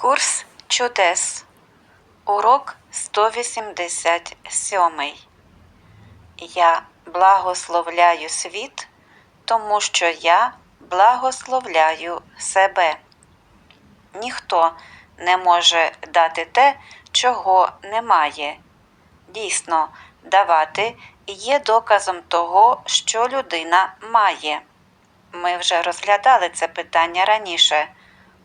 Курс чудес. Урок 187. Я благословляю світ, тому що я благословляю себе. Ніхто не може дати те, чого немає. Дійсно, давати є доказом того, що людина має. Ми вже розглядали це питання раніше.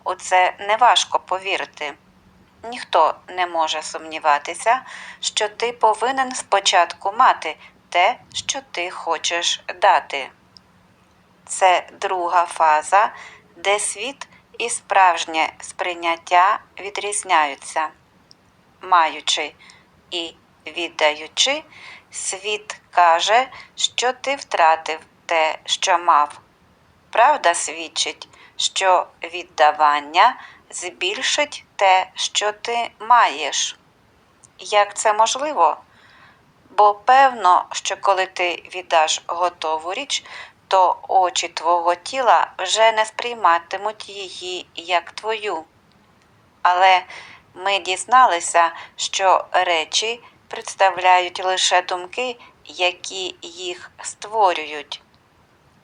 У це неважко повірити. Ніхто не може сумніватися, що ти повинен спочатку мати те, що ти хочеш дати. Це друга фаза, де світ і справжнє сприйняття відрізняються. Маючи і віддаючи, світ каже, що ти втратив те, що мав. Правда свідчить, що віддавання збільшить те, що ти маєш. Як це можливо? Бо певно, що коли ти віддаш готову річ, то очі твого тіла вже не сприйматимуть її як твою. Але ми дізналися, що речі представляють лише думки, які їх створюють.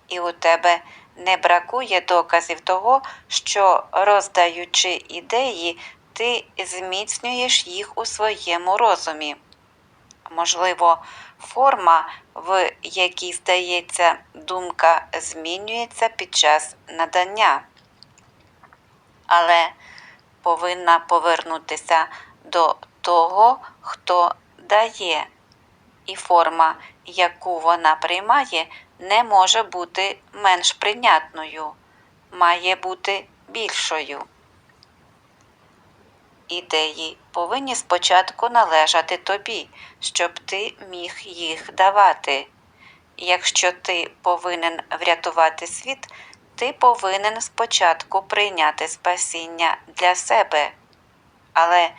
І у тебе не бракує доказів того, що, роздаючи ідеї, ти зміцнюєш їх у своєму розумі. Можливо, форма, в якій здається думка, змінюється під час надання, але повинна повернутися до того, хто дає, і форма, яку вона приймає, не може бути менш прийнятною, має бути більшою. Ідеї повинні спочатку належати тобі, щоб ти міг їх давати. Якщо ти повинен врятувати світ, ти повинен спочатку прийняти спасіння для себе. Але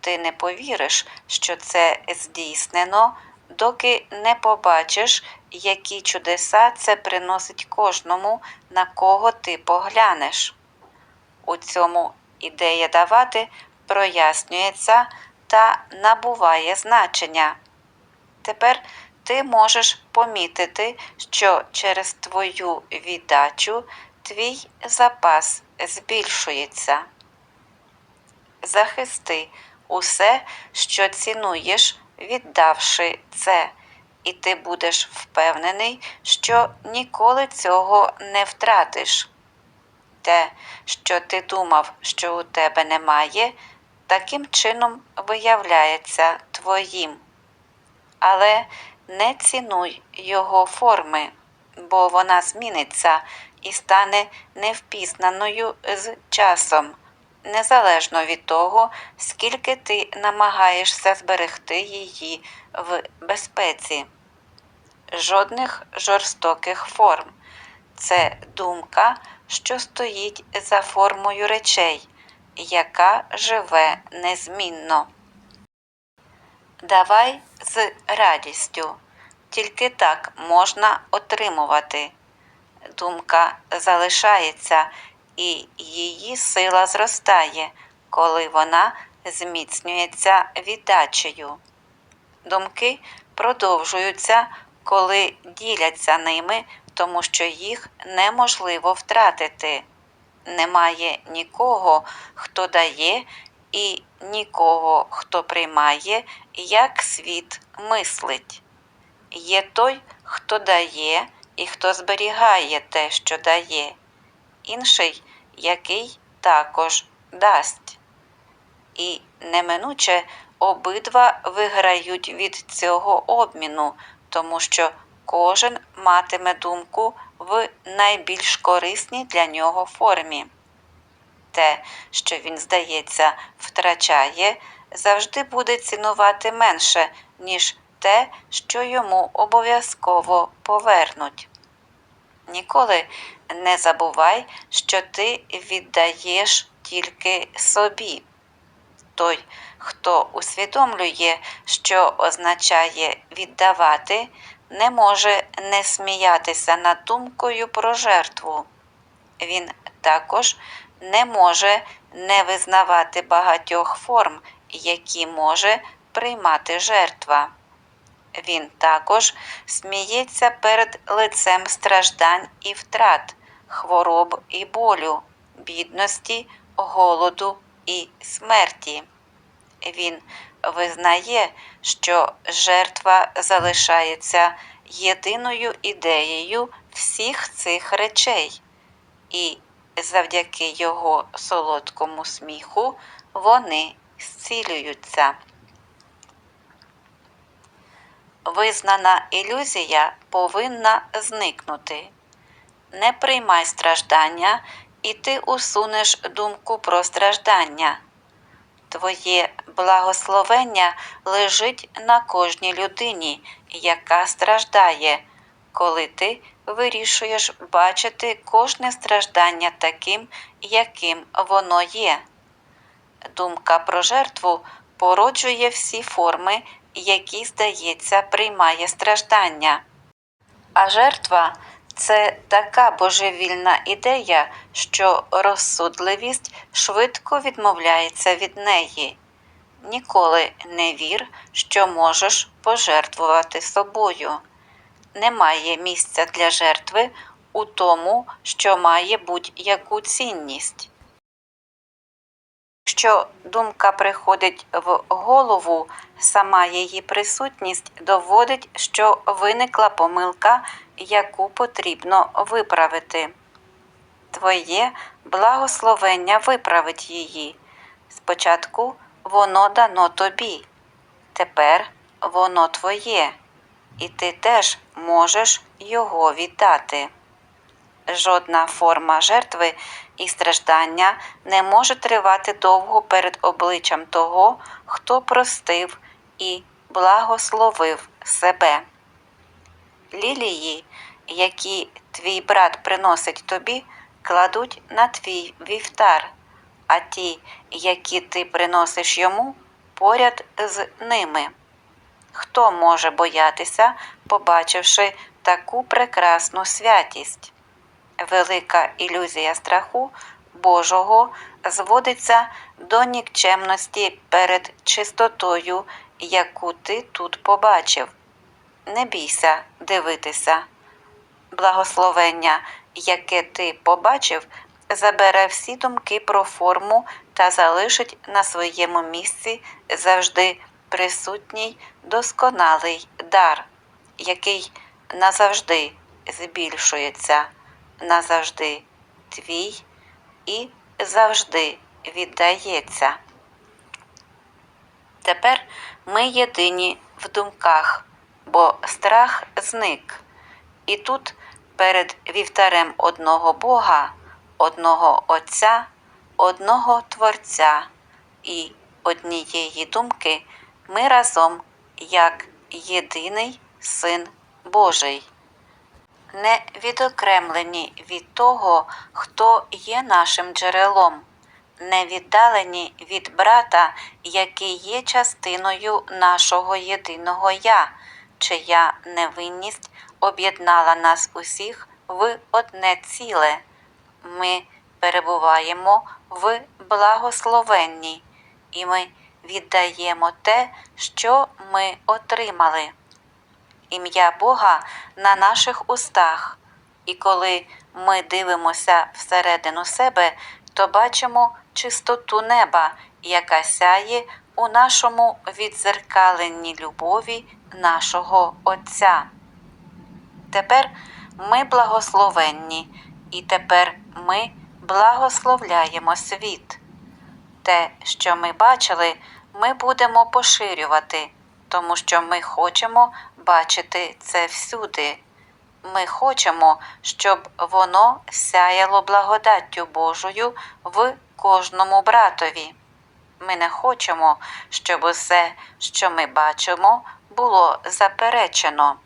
ти не повіриш, що це здійснено, доки не побачиш, які чудеса це приносить кожному, на кого ти поглянеш. У цьому ідея давати прояснюється та набуває значення. Тепер ти можеш помітити, що через твою віддачу твій запас збільшується. Захисти усе, що цінуєш, віддавши це, і ти будеш впевнений, що ніколи цього не втратиш. Те, що ти думав, що у тебе немає, таким чином виявляється твоїм. Але не цінуй його форми, бо вона зміниться і стане невпізнаною з часом, незалежно від того, скільки ти намагаєшся зберегти її в безпеці. Жодних жорстоких форм. Це думка, що стоїть за формою речей, яка живе незмінно. Давай з радістю. Тільки так можна отримувати. Думка залишається, і її сила зростає, коли вона зміцнюється віддачею. Думки продовжуються, коли діляться ними, тому що їх неможливо втратити. Немає нікого, хто дає, і нікого, хто приймає, як світ мислить. Є той, хто дає і хто зберігає те, що дає, інший, який також дасть. І неминуче обидва виграють від цього обміну, тому що кожен матиме думку в найбільш корисній для нього формі. Те, що він, здається, втрачає, завжди буде цінувати менше, ніж те, що йому обов'язково повернуть. Ніколи не забувай, що ти віддаєш тільки собі. Той, хто усвідомлює, що означає віддавати, не може не сміятися над думкою про жертву. Він також не може не визнавати багатьох форм, які може приймати жертва. Він також сміється перед лицем страждань і втрат, хвороб і болю, бідності, голоду і смерті. Він визнає, що жертва залишається єдиною ідеєю всіх цих речей, і завдяки його солодкому сміху вони зцілюються. Визнана ілюзія повинна зникнути. Не приймай страждання, і ти усунеш думку про страждання. Твоє благословення лежить на кожній людині, яка страждає, коли ти вирішуєш бачити кожне страждання таким, яким воно є. Думка про жертву породжує всі форми, які, здається, приймає страждання. А жертва це така божевільна ідея, що розсудливість швидко відмовляється від неї. Ніколи не вір, що можеш пожертвувати собою. Немає місця для жертви у тому, що має будь-яку цінність. Якщо думка приходить в голову, сама її присутність доводить, що виникла помилка, яку потрібно виправити. Твоє благословення виправить її. Спочатку воно дано тобі, тепер воно твоє, і ти теж можеш його віддати. Жодна форма жертви і страждання не може тривати довго перед обличчям того, хто простив і благословив себе. Лілії, які твій брат приносить тобі, кладуть на твій вівтар, а ті, які ти приносиш йому, поряд з ними. Хто може боятися, побачивши таку прекрасну святість? Велика ілюзія страху Божого зводиться до нікчемності перед чистотою, яку ти тут побачив. Не бійся дивитися. Благословення, яке ти побачив, забере всі думки про форму та залишить на своєму місці завжди присутній досконалий дар, який назавжди збільшується, назавжди твій і завжди віддається. Тепер ми єдині в думках, бо страх зник. І тут перед вівтарем одного Бога, одного Отця, одного Творця і однієї думки ми разом як єдиний Син Божий. Не відокремлені від того, хто є нашим джерелом, не віддалені від брата, який є частиною нашого єдиного Я, чия невинність об'єднала нас усіх в одне ціле. Ми перебуваємо в благословенні, і ми віддаємо те, що ми отримали. Ім'я Бога на наших устах, і коли ми дивимося всередину себе, то бачимо чистоту неба, яка сяє у нашому відзеркаленні любові нашого Отця. Тепер ми благословенні, і тепер ми благословляємо світ. Те, що ми бачили, ми будемо поширювати, тому що ми хочемо бачити це всюди. Ми хочемо, щоб воно сяяло благодаттю Божою в кожному братові. Ми не хочемо, щоб усе, що ми бачимо, було заперечено.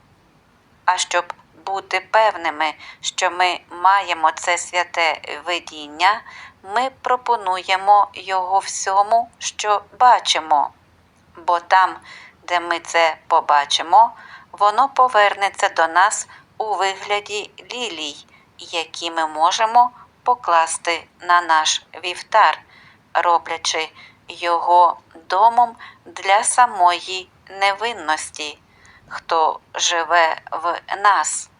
А щоб бути певними, що ми маємо це святе видіння, ми пропонуємо його всьому, що бачимо. Бо там, де ми це побачимо, воно повернеться до нас у вигляді лілій, які ми можемо покласти на наш вівтар, роблячи його домом для самої невинності, хто живе в нас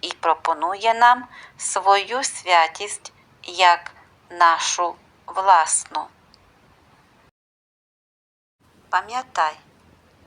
і пропонує нам свою святість як нашу власну. Пам'ятай,